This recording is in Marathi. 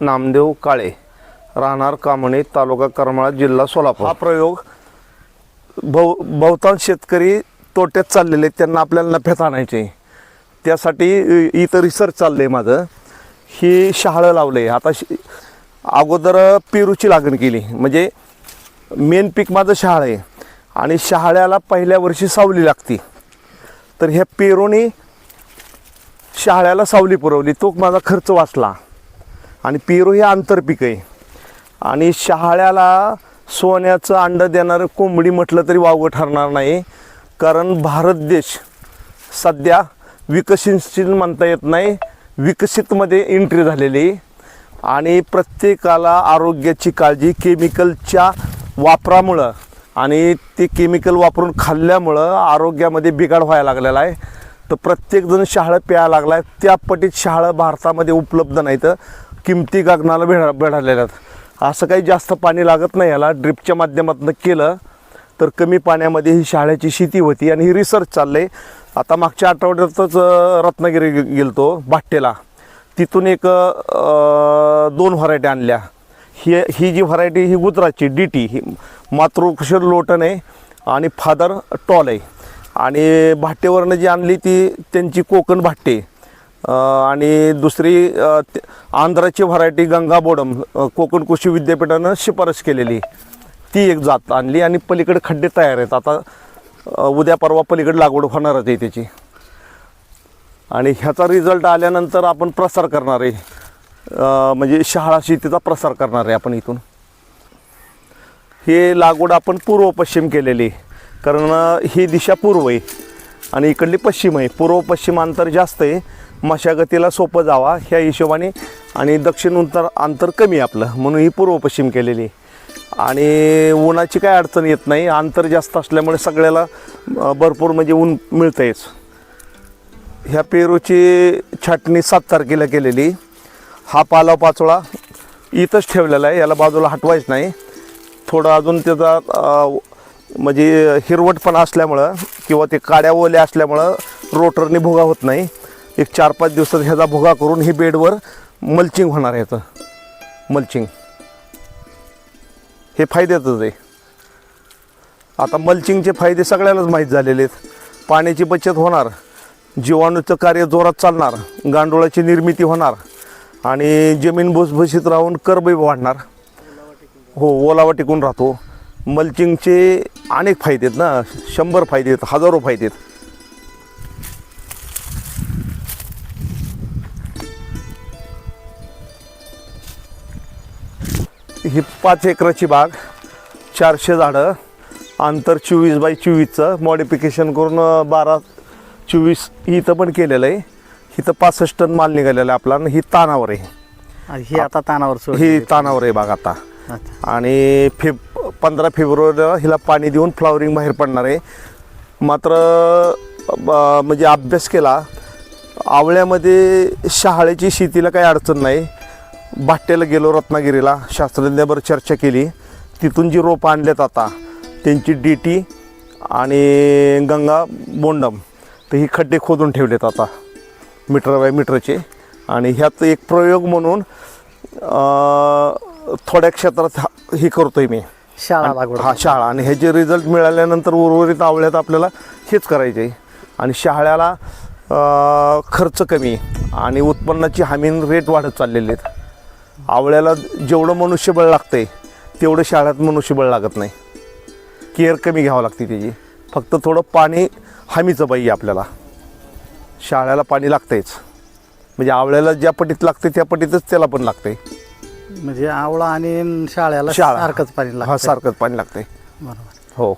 नामदेव काळे. राहणार कामणे तालुका करमाळा जिल्हा सोलापूर. हा प्रयोग बहु बहुतांश शेतकरी तोट्यात चाललेले आहेत, त्यांना आपल्याला नफ्यात आणायचे त्यासाठी इथं रिसर्च चाललं आहे माझं. ही शहाळं लावलं आहे आता श- अगोदर पेरूची लागण केली. म्हणजे मेन पीक माझं शहाळ आहे. आणि शहाळ्याला पहिल्या वर्षी सावली लागती. तर ह्या पेरूने शहाळ्याला सावली पुरवली. तो माझा खर्च वाचला. आणि पेरू हे आंतरपीक आहे. आणि शहाळ्याला सोन्याचं अंड देणारं कोंबडी म्हटलं तरी वावगं ठरणार नाही. कारण भारत देश सध्या विकसनशील म्हणता येत नाही. विकसितमध्ये एंट्री झालेली आणि प्रत्येकाला आरोग्याची काळजी केमिकलच्या वापरामुळं आणि ते केमिकल वापरून खाल्ल्यामुळं आरोग्यामध्ये बिघाड व्हायला लागलेला आहे. तर प्रत्येकजण शहाळं प्यायला लागला आहे त्या पटीत शहाळं भारतामध्ये उपलब्ध नाही तर किमती गगनाला भेडा भेडालेल्या आहेत. असं काही जास्त पाणी लागत नाही याला. ड्रिपच्या माध्यमातून केलं तर कमी पाण्यामध्ये ही शाळेची शेती होती आणि ही रिसर्च चाललंय. आता मागच्या आठवड्यातच रत्नागिरी गेलतो भाट्टेला तिथून एक दोन व्हरायटी आणल्या. ही ही जी व्हरायटी ही गुजरातची डी टी ही मातृकुशल लोटन आहे आणि फादर टॉल आहे. आणि भाट्टेवरनं जी आणली ती त्यांची कोकण भाट्टे आणि दुसरी ते- आंध्राची व्हरायटी गंगाबोडम कोकण कृषी विद्यापीठानं शिफारस केलेली. ती एक जात आणली आणि पलीकडे खड्डे तयार आहेत. आता उद्या परवा पलीकडे लागवड होणारच आहे त्याची. आणि ह्याचा रिझल्ट आल्यानंतर आपण प्रसार करणार आहे. म्हणजे शहाळा शेतीचा प्रसार करणार आहे आपण इथून. हे लागवड आपण पूर्व पश्चिम केलेली. आहे. कारण ही दिशा पूर्व आहे आणि इकडली पश्चिम आहे. पूर्व पश्चिम अंतर जास्त आहे. मशागतीला सोपं जावा ह्या हिशोबाने आणि दक्षिण उत्तर अंतर कमी आहे आपलं म्हणून ही पूर्व पश्चिम केलेली आहे. आणि उन्हाची काय अडचण येत नाही अंतर जास्त असल्यामुळे सगळ्याला भरपूर म्हणजे ऊन मिळतंयच ह्या पेरूची छाटणी सात तारखेला केलेली. हा पाला पाचोळा इथंच ठेवलेला आहे याला बाजूला हटवायच नाही. थोडं अजून त्याचा म्हणजे हिरवटपणा असल्यामुळं किंवा ते काड्या ओल्या असल्यामुळं रोटरने भुगा होत नाही. एक चार पाच दिवसात ह्याचा भुगा करून ही बेडवर मल्चिंग होणार आहे याचं मल्चिंग हे फायद्यातच आहे. आता मल्चिंगचे फायदे सगळ्यालाच माहीत झालेले आहेत. पाण्याची बचत होणार. जीवाणूचं कार्य जोरात चालणार. गांडुळाची निर्मिती होणार. आणि जमीन भुसभुशीत राहून कर्बही वाढणार. हो ओलावा टिकून राहतो. मल्चिंगचे अनेक फायदे आहेत ना. शंभर फायदे आहेत हजारो फायदे आहेत. ही पाच एकराची बाग चारशे झाडं अंतर चोवीस बाय चोवीसचं. मॉडिफिकेशन करून बारा चोवीस इथं पण केलेलं आहे. इथं पासष्ट टन माल निघालेला आहे आपला आणि ही तानावर आहे. ही आता तानावर ही तानावर आहे बाग आता. आणि फेब पंधरा फेब्रुवारीला हिला पाणी देऊन फ्लावरिंग बाहेर पडणार आहे. मात्र ब- म्हणजे अभ्यास केला आवळ्यामध्ये शहाळ्याची शेतीला काही अडचण नाही. भाट्याला गेलो रत्नागिरीला शास्त्रज्ञाबरोबर चर्चा केली. तिथून जी रोपं आणल्यात आता त्यांची डी टी आणि गंगा बोंडम तर ही खड्डे खोदून ठेवलेत आता मीटर बाय मीटरचे आणि ह्यात एक प्रयोग म्हणून थोड्या क्षेत्रात हा- हे करतोय मी. शाळा लागवड हा शाळा. आणि ह्याचे रिझल्ट मिळाल्यानंतर उर्वरित आवळ्यात आपल्याला हेच करायचे. आणि शहाळ्याला अं, खर्च कमी आणि उत्पन्नाची हमी रेट वाढत चाललेले आहेत. आवळ्याला जेवढं मनुष्यबळ लागतंय तेवढं शाळ्यात मनुष्यबळ लागत नाही. केअर कमी घ्यावं लागते त्याची. फक्त थोडं पाणी हमीचं पाहिजे आपल्याला. शाळ्याला पाणी लागतंयच. म्हणजे आवळ्याला ज्या पटीत लागते त्या पटीतच त्याला पण लागतंय. म्हणजे आवळा आणि शाळ्याला शाळा. सारखंच पाणी हा लागतं सारखंच पाणी लागतंय. बरोबर. हो.